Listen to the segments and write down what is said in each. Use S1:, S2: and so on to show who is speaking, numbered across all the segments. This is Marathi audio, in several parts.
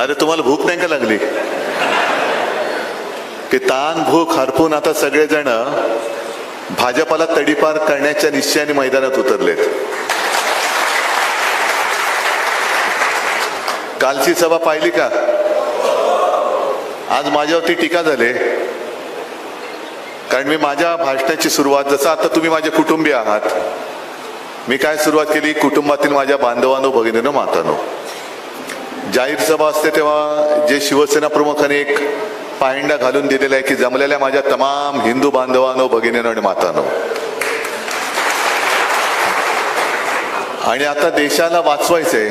S1: अरे तुम्हाला भूक नाही का लागली? की ताण भूक हरपून आता सगळेजण भाजपाला तडीपार करण्याच्या निश्चयाने मैदानात उतरलेत. कालची सभा पाहिली का? आज माझ्यावरती टीका झाले. कारण मी माझ्या भाषणाची सुरुवात जसं आता तुम्ही माझे कुटुंबीय आहात मी काय सुरुवात केली? कुटुंबातील माझ्या बांधवांनो भगिनीनो मातानो. जाहीर सभा असते तेव्हा जे शिवसेना प्रमुखाने एक पायंडा घालून दिलेला आहे की जमलेल्या माझ्या तमाम हिंदू बांधवांनो भगिनीनो आणि मातानो. आणि आता देशाला वाचवायचं आहे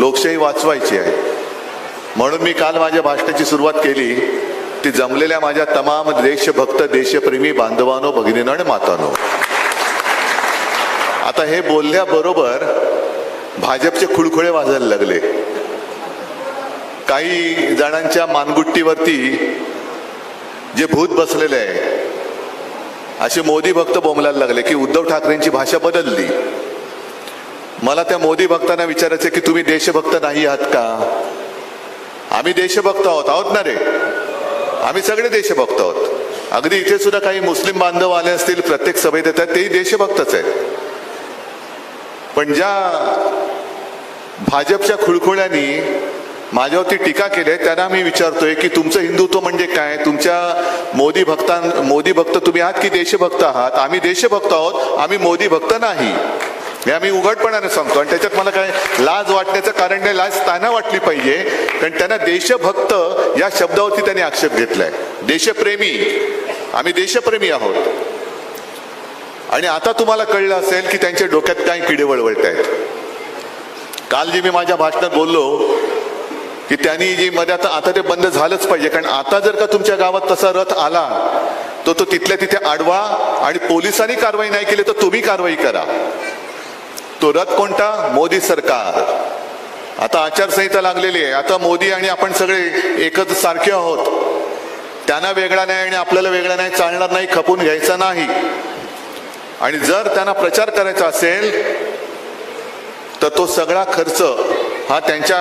S1: लोकशाही वाचवायची आहे. म्हणून मी काल माझ्या भाषणाची सुरुवात केली ती जमलेल्या माझ्या तमाम देशभक्त देशप्रेमी बांधवानो भगिनीनो आणि मातानो. आता हे बोलल्याबरोबर भाजपचे खुळखुळे वाजायला लागले. काही जणांच्या मानगुट्टीवरती जे भूत बसलेले आहे असे मोदी भक्त बोंबलायला लागले की उद्धव ठाकरेंची भाषा बदलली. मला त्या मोदी भक्तांना विचारायचं की तुम्ही देशभक्त नाही आहात का? आम्ही देशभक्त आहोत आहोत ना रे? आम्ही सगळे देशभक्त आहोत. अगदी इथे सुद्धा काही मुस्लिम बांधव आले असतील प्रत्येक सभेत येतात तेही देशभक्तच आहेत. पण ज्या भाजपच्या खुळखुळ्यांनी माझ्यावरती टीका केली त्यांना मी विचारतोय की तुमचं हिंदुत्व म्हणजे काय? तुमच्या मोदी भक्तां मोदी भक्त तुम्ही आहात की देशभक्त आहात? आम्ही देशभक्त आहोत आम्ही मोदी भक्त नाही. हे आम्ही उघडपणाने सांगतो आणि त्याच्यात मला काय लाज वाटण्याचं कारण नाही लाज त्यांना वाटली पाहिजे. कारण त्यांना देशभक्त या शब्दावरती त्यांनी आक्षेप घेतलाय. देशप्रेमी. आम्ही देशप्रेमी आहोत. आणि आता तुम्हाला कळलं असेल की त्यांच्या डोक्यात काय किडे वळवळत आहेत काल जे मी माझ्या भाषणात बोललो की त्यांनी जी मध्ये आता आता ते बंद झालंच पाहिजे. कारण आता जर का तुमच्या गावात तसा रथ आला तो तो तिथल्या तिथे आडवा आणि पोलिसांनी कारवाई नाही केली तर तुम्ही कारवाई करा. तो रथ कोणता? मोदी सरकार. आता आचारसंहिता लागलेली आहे. आता मोदी आणि आपण सगळे एकच सारखे आहोत. त्यांना वेगळा नाही आणि आपल्याला वेगळा नाही चालणार नाही खपून घ्यायचा नाही. आणि जर त्यांना प्रचार करायचा असेल तर तो सगळा खर्च हा त्यांच्या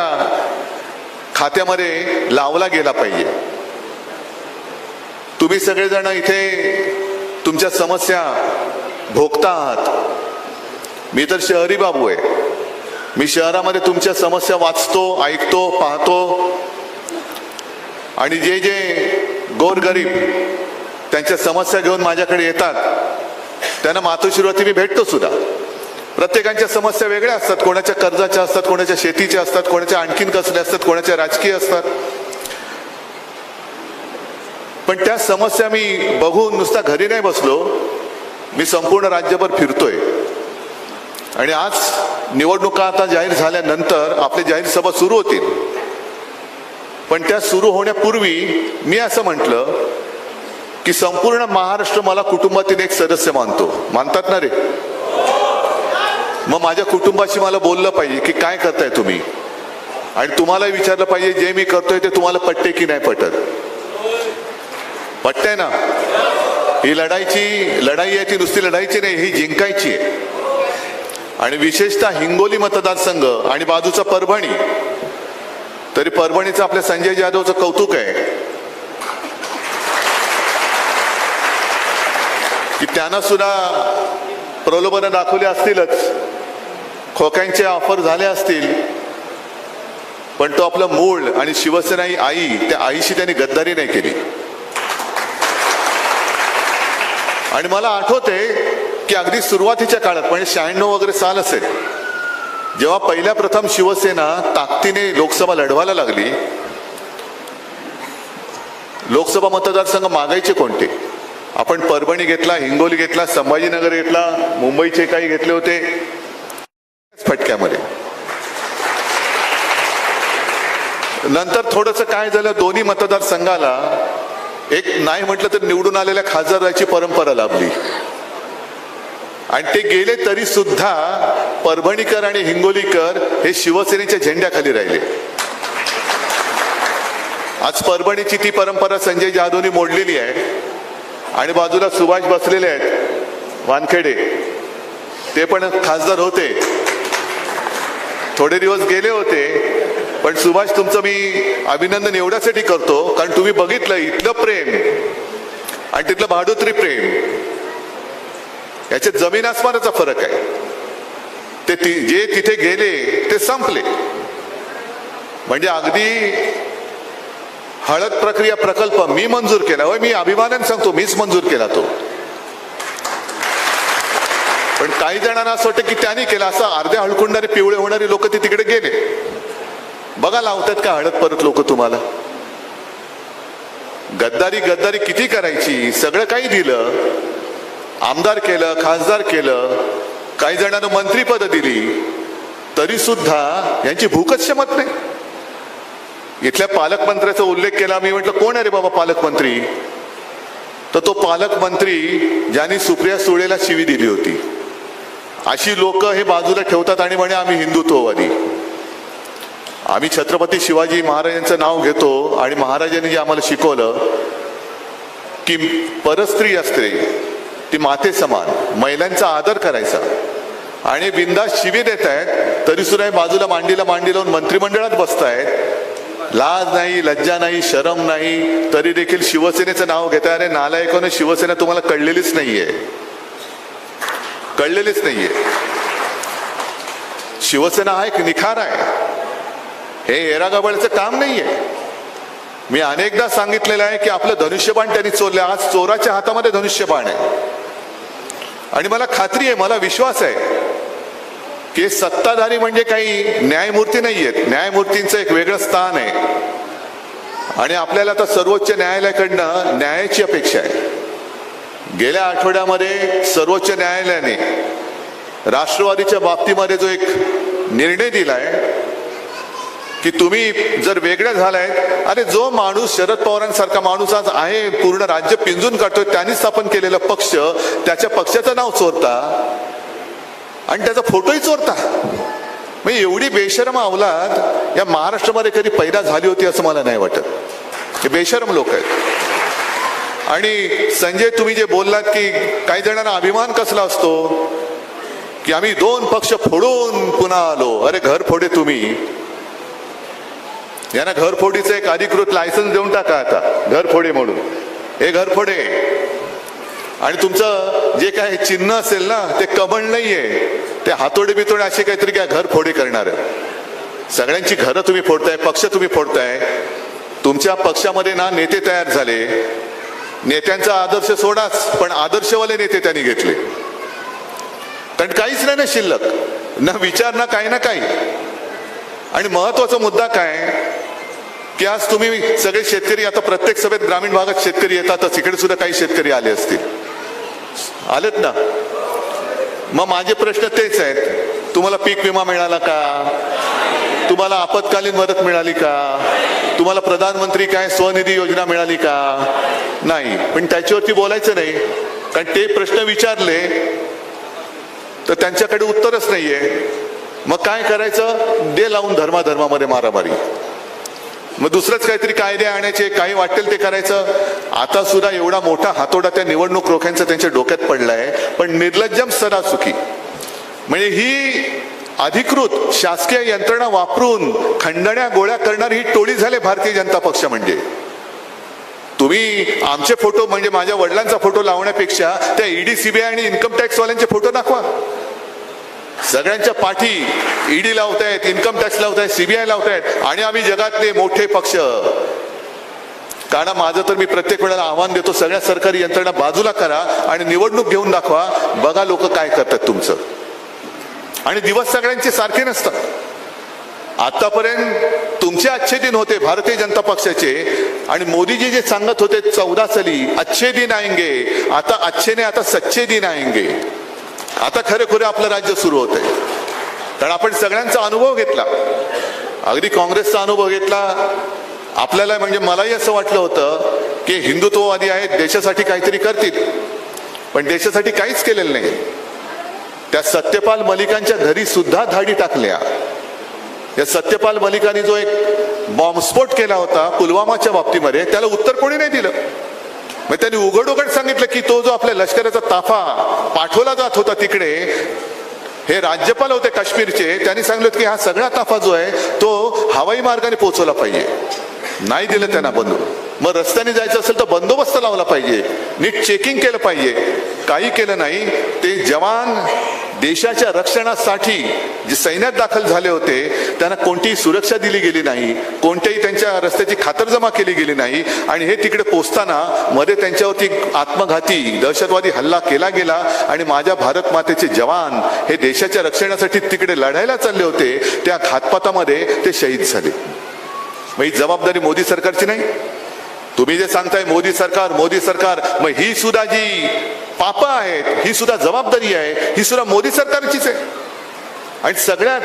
S1: खात्यामध्ये लावला गेला पाहिजे. तुम्ही सगळेजण इथे तुमच्या समस्या भोगता आहात मी तर शहरी बाबू आहे. मी शहरामध्ये तुमच्या समस्या वाचतो ऐकतो पाहतो. आणि जे जे गोरगरीब त्यांच्या समस्या घेऊन माझ्याकडे येतात त्यांना मातोश्रीवरती मी भेटतो सुद्धा. प्रत्येकांच्या समस्या वेगळ्या असतात. कोणाच्या कर्जाच्या असतात कोणाच्या शेतीच्या असतात कोणाच्या आणखीन कसल्या असतात कोणाच्या राजकीय असतात. पण त्या समस्या मी बघून नुसता घरी नाही बसलो. मी संपूर्ण राज्यभर फिरतोय. आणि आज निवडणुका आता जाहीर झाल्यानंतर आपले जाहीर सभा सुरू होतील. पण त्या सुरू होण्यापूर्वी मी असं म्हटलं की संपूर्ण महाराष्ट्र मला कुटुंबातील एक सदस्य मानतो. मानतात ना रे? मग माझ्या कुटुंबाशी मला बोललं पाहिजे की काय करताय तुम्ही? आणि तुम्हाला विचारलं पाहिजे जे मी करतोय ते तुम्हाला पटते की नाही पटत? पटतंय ना? ही लढाईची लढाई आहे ती नुसती लढाईची नाही ही जिंकायची आहे. आणि विशेषतः हिंगोली मतदारसंघ आणि बाजूचा परभणी तरी परभणीचं आपल्या संजय जाधवचं कौतुक आहे. की त्यांना सुद्धा प्रलोभनं दाखवली असतीलच. खोक्यांचे ऑफर झाले असतील पण तो आपलं मूळ आणि शिवसेना ही आई त्या आईशी त्यांनी गद्दारी नाही केली. आणि मला आठवते की अगदी सुरुवातीच्या काळात म्हणजे शहाण्णव वगैरे साल असेल जेव्हा पहिल्या प्रथम शिवसेना ताकदीने लोकसभा लढवायला लागली लोकसभा मतदारसंघ मागायचे कोणते? आपण परभणी घेतला हिंगोली घेतला संभाजीनगर घेतला मुंबईचे काही घेतले होते. फटक्यामध्ये. नंतर थोडंसं काय झालं दोन्ही मतदारसंघाला एक नाही म्हटलं तर निवडून आलेल्या खासदाराची परंपरा लाभली. आणि ते गेले तरी सुद्धा परभणीकर आणि हिंगोलीकर हे शिवसेनेच्या झेंड्याखाली राहिले. आज परभणीची ती परंपरा संजय जाधवनी मोडलेली आहे. आणि बाजूला सुभाष बसलेले आहेत वानखेडे. ते पण खासदार होते. थोडे दिवस गेले होते पण सुभाष तुमचं मी अभिनंदन एवढ्यासाठी करतो कारण तुम्ही बघितलं इथलं प्रेम आणि तिथलं भाडोत्री प्रेम. याच्यात जमीन आसमानाचा फरक आहे. ते ती जे तिथे गेले ते संपले. म्हणजे अगदी हळद प्रक्रिया प्रकल्प मी मंजूर केला. होय मी अभिमानाने सांगतो मीच मंजूर केला तो. पण काही जणांना असं वाटतं की त्यांनी केलं. असं अर्ध्या हळकुंडाने पिवळे होणारे लोक ते तिकडे गेले. बघा लावतात का हळद परत लोक तुम्हाला. गद्दारी गद्दारी किती करायची? सगळं काही दिलं. आमदार केलं खासदार केलं. काही जणांना मंत्रीपद दिली. तरी सुद्धा यांची भूकच शमत नाही. इथल्या पालकमंत्र्याचा उल्लेख केला. मी म्हटलं कोण आहे रे बाबा पालकमंत्री? तर तो पालकमंत्री ज्यांनी सुप्रिया सुळेला शिवी दिली होती. अशी लोक हे बाजूला ठेवतात आणि म्हणे आम्ही हिंदुत्ववादी. आम्ही छत्रपती शिवाजी महाराजांचं नाव घेतो आणि महाराजांनी जे आम्हाला शिकवलं की परस्त्री असते ती माते समान महिलांचा आदर करायचा. आणि बिंदा शिवी देत आहेत तरी सुद्धा हे बाजूला मांडीला मांडी लावून मंत्रिमंडळात बसतायत लाज नाही लज्जा नाही शरम नाही तरी देखील शिवसेनेचं नाव घेताय अरे नालायकोने हो शिवसेना तुम्हाला कळलेलीच नाहीये. कळलेलीच नाहीये. शिवसेना हा एक निखार आहे. हे एरागबळचं काम नाहीये. मी अनेकदा सांगितलेलं आहे की आपलं धनुष्यबाण त्यांनी चोरलं आज चोराच्या हातामध्ये धनुष्यबाण आहे. आणि मला खात्री आहे मला विश्वास आहे की सत्ताधारी म्हणजे काही न्यायमूर्ती नाही आहेत न्यायमूर्तींचं एक वेगळं स्थान आहे. आणि आपल्याला आता सर्वोच्च न्यायालयाकडनं न्यायाची अपेक्षा आहे. गेल्या आठवड्यामध्ये सर्वोच्च न्यायालयाने राष्ट्रवादीच्या बाबतीमध्ये जो एक निर्णय दिलाय की तुम्ही जर वेगळ्या झालाय अरे जो माणूस शरद पवारांसारखा माणूस आज आहे पूर्ण राज्य पिंजून काढतोय त्यांनी स्थापन केलेला पक्ष त्याच्या पक्षाचं नाव चोरता आणि त्याचा फोटोही चोरता. म्हणजे एवढी बेशरम अवलाद या महाराष्ट्रामध्ये कधी पैदा झाली होती असं मला नाही वाटत. हे बेशरम लोक आहेत. आणि संजय तुम्ही जे बोललात की काही जणांना अभिमान कसला असतो? की आम्ही दोन पक्ष फोडून पुन्हा आलो. अरे घर फोडे तुम्ही. यांना घरफोडीचं एक अधिकृत लायसन्स देऊन टाका आता. घरफोडे म्हणून. हे घरफोडे आणि तुमचं जे काय चिन्ह असेल ना ते कमळ नाहीये. ते हातोडे बितोडे असे काहीतरी काय घरफोडे करणार. सगळ्यांची घरं तुम्ही फोडताय पक्ष तुम्ही फोडताय. तुमच्या पक्षामध्ये ना नेते तयार झाले. नेत्यांचा आदर्श सोडाच पण आदर्शवाले नेते त्यांनी घेतले. कारण काहीच नाही ना शिल्लक ना विचार ना काही ना काही. आणि महत्त्वाचा मुद्दा काय? की आज तुम्ही सगळे शेतकरी आता प्रत्येक सभेत ग्रामीण भागात शेतकरी येतातच इकडे सुद्धा काही शेतकरी आले असतील. आलेत ना? मग माझे प्रश्न तेच आहेत. तुम्हाला पीक विमा मिळाला का? तुम्हाला आपत्कालीन मदत मिळाली का? तुम्हाला प्रधानमंत्री काय स्वनिधी योजना मिळाली का? नाही. पण त्याच्यावरती बोलायचं नाही. कारण ते प्रश्न विचारले तर त्यांच्याकडे उत्तरच नाहीये. मग काय करायचं? दे लावून धर्माधर्मामध्ये मारामारी. मग दुसरंच काहीतरी कायदे आणायचे काही वाटेल ते करायचं. आता सुद्धा एवढा मोठा हातोडा त्या निवडणूक रोख्यांचा त्यांच्या डोक्यात पडलाय. पण निर्लज्जम सदासुखी. म्हणजे ही अधिकृत शासकीय यंत्रणा वापरून खंडण्या गोळ्या करणारी ही टोळी झाले भारतीय जनता पक्ष म्हणजे. तुम्ही आमचे फोटो म्हणजे माझ्या वडिलांचा फोटो लावण्यापेक्षा त्या ईडी सीबीआय आणि इन्कम टॅक्स वाल्यांचे फोटो दाखवा. सगळ्यांच्या पाठी ईडी लावतायत इन्कम टॅक्स लावतायत सीबीआय लावतायत आणि आम्ही जगातले मोठे पक्ष. कारण माझं तर मी प्रत्येक वेळेला आव्हान देतो सगळ्या सरकारी यंत्रणा बाजूला करा आणि निवडणूक घेऊन दाखवा. बघा लोक काय करतात तुमचं. आणि दिवस सगळ्यांचे सारखे नसतात. आतापर्यंत तुमचे अच्छे दिन होते भारतीय जनता पक्षाचे आणि मोदीजी जे सांगत होते चौदा साली अच्छे दिन आएंगे आता अच्छेने आता सच्चे दिन आएंगे. आता खरे खुरे आपलं राज्य सुरू होत आहे कारण आपण सगळ्यांचा अनुभव घेतला. अगदी काँग्रेसचा अनुभव घेतला. आपल्याला म्हणजे मलाही असं वाटलं होतं की हिंदुत्ववादी आहेत देशासाठी काहीतरी करतील. पण देशासाठी काहीच केलेलं नाही. त्या सत्यपाल मलिकांच्या घरी सुद्धा धाडी टाकल्या. या सत्यपाल मलिकांनी जो एक बॉम्बस्फोट केला होता पुलवामाच्या बाबतीमध्ये त्याला उत्तर कोणी नाही दिलं. मग त्यांनी उघड उघड सांगितलं की तो जो आपल्या लष्कराचा ताफा पाठवला जात होता तिकडे हे राज्यपाल होते काश्मीरचे त्यांनी सांगितलं की हा सगळा ताफा जो आहे तो हवाई मार्गाने पोहोचवला पाहिजे. नाही दिलं त्यांना बंधू मग रस्त्याने जायचं असेल तर बंदोबस्त लावला पाहिजे. नीट चेकिंग केलं पाहिजे. काही केलं नाही. ते जवान देशाच्या रक्षणासाठी जे सैन्यात दाखल झाले होते त्यांना कोणतीही सुरक्षा दिली गेली नाही कोणत्याही त्यांच्या रस्त्याची खातरजमा केली गेली नाही आणि हे तिकडे पोचताना मध्ये त्यांच्यावरती आत्मघाती दहशतवादी हल्ला केला गेला आणि माझ्या भारत मातेचे जवान हे देशाच्या रक्षणासाठी तिकडे लढायला चालले होते त्या घातपातामध्ये ते शहीद झाले. मग ही जबाबदारी मोदी सरकारची नाही? तुम्ही जे सांगताय मोदी सरकार मोदी सरकार मग ही सुद्धा जी पाप आहेत ही सुद्धा जबाबदारी आहे ही सुद्धा मोदी सरकारचीच आहे. आणि सगळ्यात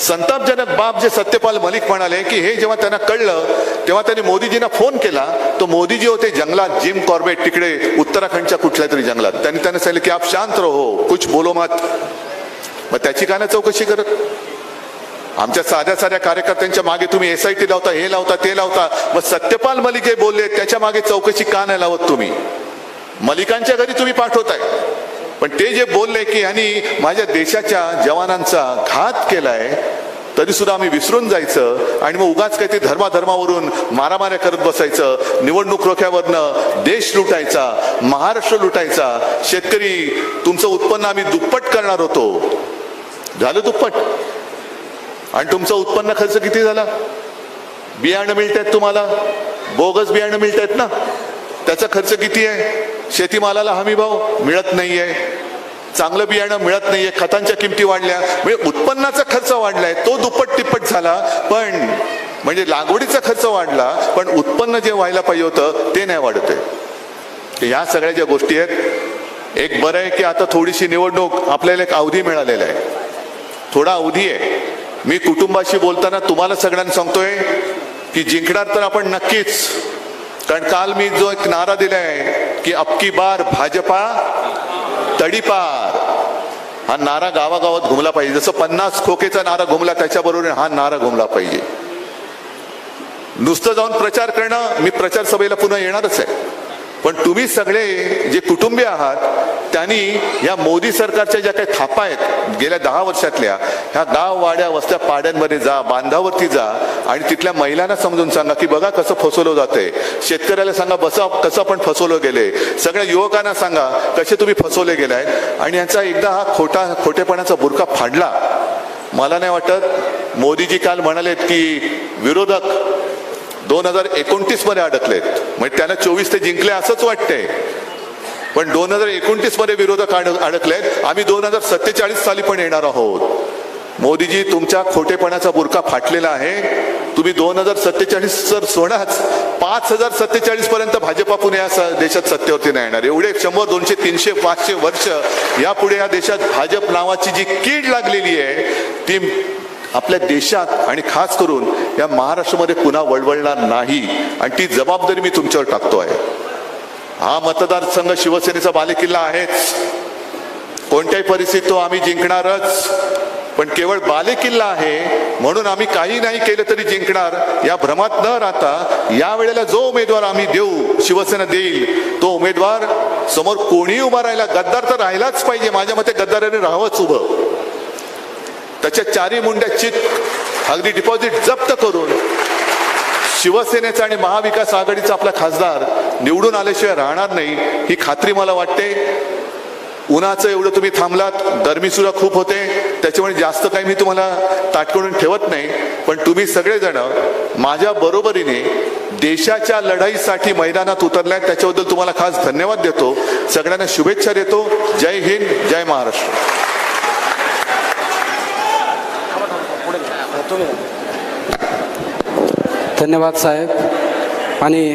S1: संतापजनक बाब जे सत्यपाल मलिक म्हणाले की हे जेव्हा त्यांना कळलं तेव्हा त्यांनी मोदीजींना फोन केला तो मोदीजी होते जंगलात जिम कॉर्बेट तिकडे उत्तराखंडच्या कुठल्या तरी जंगलात. त्यांनी त्यांना सांगितलं की आप शांत रहो कुछ बोलो मत. मग त्याची का नाही चौकशी करत. आमच्या साध्या साध्या कार्यकर्त्यांच्या मागे तुम्ही एस आय टी लावता हे लावता ते लावता. मग सत्यपाल मलिक जे बोलले त्याच्यामागे चौकशी का नाही लावत तुम्ही? मलिकांच्या घरी तुम्ही पाठवताय. पण ते जे बोलले की यांनी माझ्या देशाच्या जवानांचा घात केलाय तरी सुद्धा आम्ही विसरून जायचं आणि मग उगाच काही ते धर्माधर्मावरून मारामाऱ्या करत बसायचं. निवडणूक रोख्यावरनं देश लुटायचा महाराष्ट्र लुटायचा. शेतकरी तुमचं उत्पन्न आम्ही दुप्पट करणार होतो. झालं दुप्पट? आणि तुमचं उत्पन्न खर्च किती झाला? बियाणं मिळत आहेत तुम्हाला? बोगस बियाणं मिळत आहेत ना? त्याचा खर्च किती आहे? शेतीमालाला हमी भाव मिळत नाहीये. चांगलं बियाणं मिळत नाहीये. खतांच्या किमती वाढल्या. म्हणजे उत्पन्नाचा खर्च वाढलाय. तो दुप्पट तिप्पट झाला. पण म्हणजे लागवडीचा खर्च वाढला पण उत्पन्न जे व्हायला पाहिजे होतं ते नाही वाढत आहे ह्या सगळ्या ज्या गोष्टी आहेत एक बरं आहे की आता थोडीशी निवडणूक आपल्याला एक अवधी मिळालेला आहे. थोडा अवधी आहे. मी कुटुंबाशी बोलताना तुम्हाला सगळ्यांना सांगतोय की जिंकणार तर आपण नक्कीच. कारण काल मी जो एक नारा दिलाय की अबकी बार भाजपा तडीपार हा नारा गावागावात घुमला पाहिजे. जसं पन्नास खोकेचा नारा घुमला त्याच्याबरोबर हा नारा घुमला पाहिजे. नुसतं जाऊन प्रचार करणं मी प्रचार सभेला पुन्हा येणारच आहे. पण तुम्ही सगळे जे कुटुंबीय आहात त्यांनी या मोदी सरकारच्या ज्या काही थापा आहेत गेल्या दहा वर्षातल्या ह्या गाव वाड्या वस्त्या पाड्यांमध्ये जा बांधावरती जा आणि तिथल्या महिलांना समजून सांगा की बघा कसं फसवलं जातंय. शेतकऱ्याला सांगा बसा कसं आपण फसवलं गेले. सगळ्या युवकांना सांगा कसे तुम्ही फसवले गेलाय. आणि यांचा एकदा हा खोटा खोटेपणाचा बुरखा फाडला. मला नाही वाटत मोदीजी काल म्हणालेत की विरोधक दोन हजार एकोणतीसमध्ये अडकलेत. म्हणजे त्यांना चोवीस ते जिंकले असंच वाटतंय. पण दोन हजार एकोणतीसमध्ये विरोधक अड- अडकलेत. आम्ही दोन हजार सत्तेचाळीस साली पण येणार आहोत. मोदीजी तुमच्या खोटेपणाचा बुरका फाटलेला आहे. तुम्ही दोन हजार सत्तेचाळीस जर सोडाच पाच हजार सत्तेचाळीस पर्यंत भाजपा पुणे या स- देशात सत्तेवरती नाही येणार. एवढे शंभर दोनशे तीनशे पाचशे वर्ष यापुढे या देशात भाजप नावाची जी कीड लागलेली आहे ती आपल्या देशात आणि खास करून या महाराष्ट्रामध्ये पुन्हा वळवळणार नाही. आणि ती जबाबदारी मी तुमच्यावर टाकतो आहे. हा मतदारसंघ शिवसेनेचा बालेकिल्ला आहेच. कोणत्याही परिस्थितीत तो आम्ही जिंकणारच. पण केवळ बालेकिल्ला आहे म्हणून आम्ही काही नाही केलं तरी जिंकणार. या भ्रमात न राहता या वेळेला जो उमेदवार आम्ही देऊ शिवसेना देईल तो उमेदवार समोर कोणीही उभा राहिला गद्दार तर राहिलाच पाहिजे. माझ्या मते गद्दाराने राहावंच उभं. त्याच्या चारी मुंड्या चित अगदी डिपॉझिट जप्त करून शिवसेनेचा आणि महाविकास आघाडीचा आपला खासदार निवडून आल्याशिवाय राहणार नाही ही खात्री मला वाटते. उन्हाचं एवढं तुम्ही थांबलात गरमी सुद्धा खूप होते त्याच्यामुळे जास्त काही मी तुम्हाला ताटकळून ठेवत नाही पण तुम्ही सगळेजण माझ्या बरोबरीने देशाच्या लढाईसाठी मैदानात उतरलाय त्याच्याबद्दल तुम्हाला खास धन्यवाद देतो. सगळ्यांना शुभेच्छा देतो. जय हिंद जय महाराष्ट्र.
S2: धन्यवाद साहेब. आणि